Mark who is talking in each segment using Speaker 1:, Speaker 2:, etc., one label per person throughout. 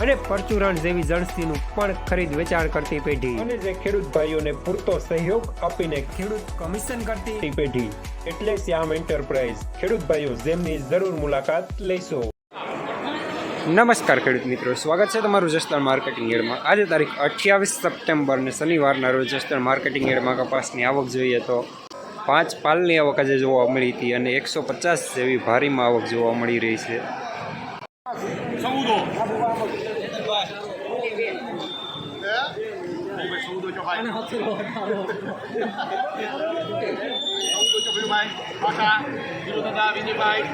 Speaker 1: અને પરચુરણ જેવી જણસીનું પણ ખરીદ વેચાણ કરતી પેઢી. અને જે ખેડૂત ભાઈઓને પૂરતો સહયોગ આપીને ખેડૂત કમિશન કરતી પેઢી. એટલે શ્યામ એન્ટરપ્રાઇઝ ખેડૂત ભાઈઓ જેમની જરૂર મુલાકાત લેશો. નમસ્કાર ખેડૂત મિત્રો સ્વાગત છે તમારું જસદણ માર્કેટિંગ એડમાં. આજે તારીખ અઠ્યાવીસ સપ્ટેમ્બર ને શનિવારના રોજ જસદણ માર્કેટિંગ એડમાં કપાસની આવક જોઈએ તો પાંચ પાલની આવક આજે જોવા મળી હતી અને એકસો પચાસ જેવી ભારીમાં આવક જોવા મળી રહી છે.
Speaker 2: અઢાર વીસ બાવીસ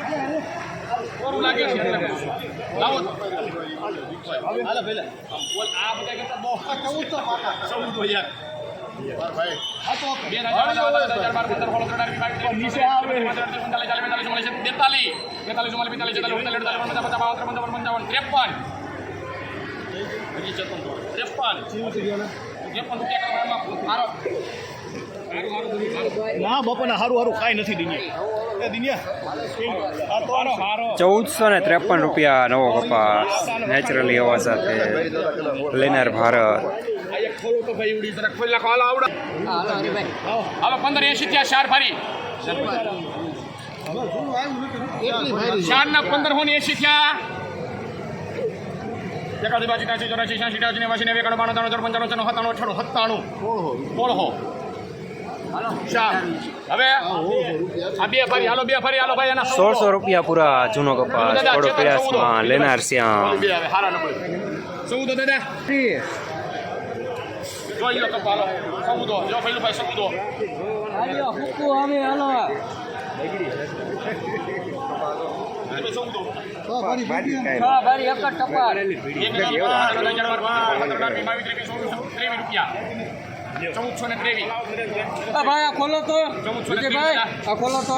Speaker 2: નીચે આવે બેતાલીસ બેતાલીસ બેતાલીસ બેતાલીસ બેતાલીસ બેતાલીસ તેતાલીસ બેતાલીસ પચાસ પચાસ બાવન ત્રેપન પંચાવન ત્રેપન ના બપોરના હારું હારું કાંઈ નથી દિનિયા. એ દિનિયા આ તો હારો હારો
Speaker 1: ચૌદસો ને ત્રેપન રૂપિયા નવો કપાસ નેચરલી હવા સાથે લેનાર ભારત.
Speaker 2: આ ખોલો તો ભાઈ ઉડી તરફ ખોલી નાખો હાલો આવડે હાલો પંદર એસી ત્યાં ચાર ફારી. ચાર. ના પંદર હો એસી થયા. એકાદી બાજુ ત્યાંસી ચોરાશી છ્યાસી અઠ્યાસી નેવાસી નેવું એકાણું બાણું ત્રણ પંચાણું છન્નું સત્તાણું. અઠાણું સત્તાણું ઓળહો હવે આ બે ફરી હાલો બે ફરી હાલો ભાઈ એના
Speaker 1: સોળસો રૂપિયા પૂરા જૂનો કપાસ. થોડો પ્રયાસમાં લેનાર શ્યામ.
Speaker 2: ચૌદ દાદા? જોઈ લો કપાલો ચૌદો જો પેલું ભાઈ ચૌદો ચૌદો ચૌદસો ને ત્રેવીસ.
Speaker 3: ભાઈ આ ખોલો તો.
Speaker 2: ને
Speaker 3: આ ખોલો તો.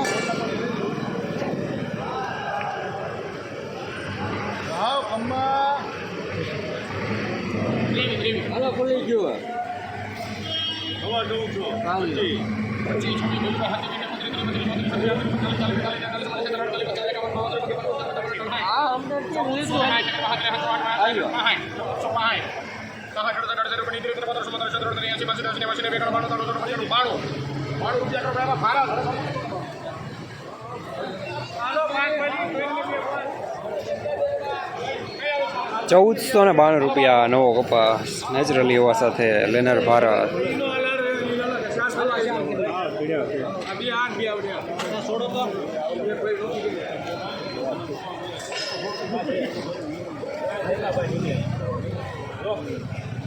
Speaker 2: ત્રેવીસ ત્રેવીસ
Speaker 3: હાલો ખુલી ગયું
Speaker 2: પચીસ
Speaker 1: ચૌદસો ને બાણું રૂપિયા નવો કપાસ નેચરલી હોવા સાથે લેનર ભારત.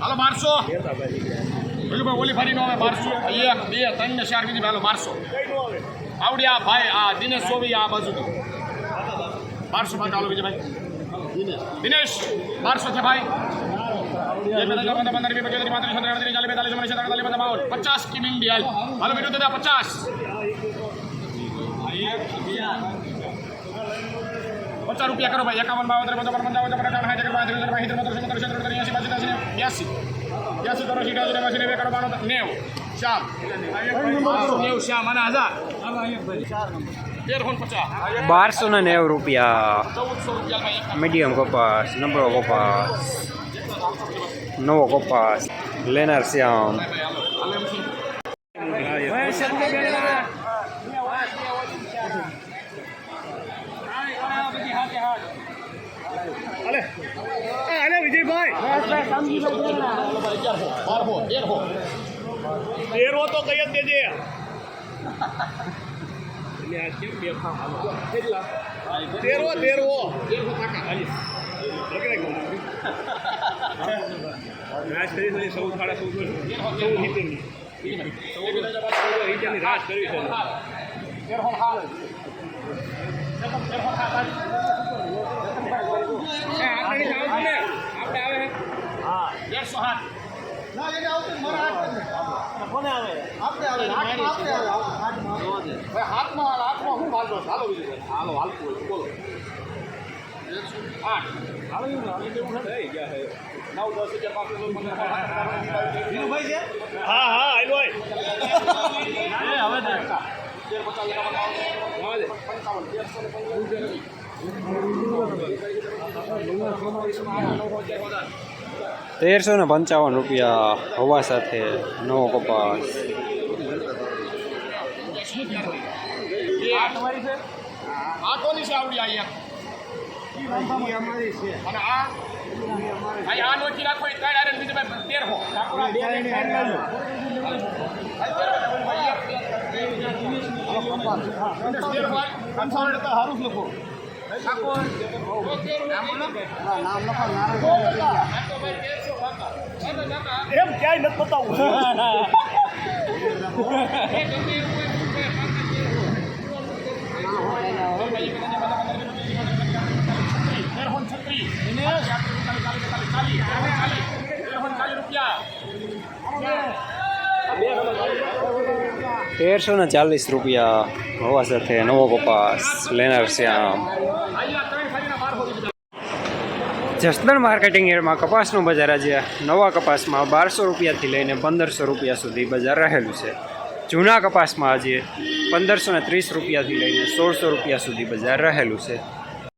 Speaker 2: હાલો, મારશો. ભાઈ ઓલી ફરી નો અમે મારશો. એક બે, ત્રણ ને ચાર બીજી હાલો મારશો. આવડી આ ભાઈ, આ દિનેશ સોવી, આ બાજુ મારશો ભાઈ, ચાલો બીજા ભાઈ. દિનેશ, મારશો છે ભાઈ. પચાસ કિમી ઇન્ડિયા હાલો બીજું દાદા પચાસ. પચાસ રૂપિયા કરો ભાઈ એકાવન બાવન પંચાવન ચોપન અઠાવન સાઠ એકર બાસઠ ત્રેસઠ બાસઠ ત્રેપન ચોપન ત્રણ ત્રણ એસી ત્યાસી બ્યાસી બ્યાસી કરો સિત્યાસી નેવાસી બે કરો બાણું નેવ. શ્યામ. નેવ શ્યામ અને હજાર પચાસ.
Speaker 1: બારસો ને નેવું રૂપિયા. મીડિયમ કપાસ નબળો કપાસ નવો કપાસ. લેનાર શ્યામ.
Speaker 2: બારહો તેરહો
Speaker 4: તેરો તો કઈ જ દેજે. તેરવો તેરો રાજ કરી સૌ સાડા સૌ સૌ રાજ કરી છે
Speaker 2: તેરહો હાલ તેરસો હાથ
Speaker 4: કોને આવે આપણે આવે આપણે આવે
Speaker 2: બસ હાલો બીજું હાલો હાલતું બોલો આઠ હાલો એવું ના હાલો એવું નથી ગયા હે નવ દસ સોળ સત્તર વિનુભાઈ છે
Speaker 4: હા હા આયલો આય
Speaker 2: હવે પચાસ તેરસો ને પંચાવન
Speaker 5: રૂપિયા હવા સાથે નવો કપાસ.
Speaker 2: અહીંયા આ બીજું ભાઈ તેર લખો
Speaker 4: એમ ક્યાંય નથી બતાવવું
Speaker 2: છત્રી. ચાલી, ચાલી, ચાલી. તેરસો ને ચાલીસ રૂપિયા
Speaker 5: તેરસો ને ચાલીસ રૂપિયા હવા સાથે નવો કપાસ. લેનાર શ્યામ જસદણ માર્કેટિંગ એરમાં કપાસનું બજાર આજે નવા કપાસમાં બારસો રૂપિયાથી લઈને પંદરસો રૂપિયા સુધી બજાર રહેલું છે. જૂના કપાસમાં આજે પંદરસો ને ત્રીસ રૂપિયાથી લઈને સોળસો રૂપિયા સુધી બજાર રહેલું છે.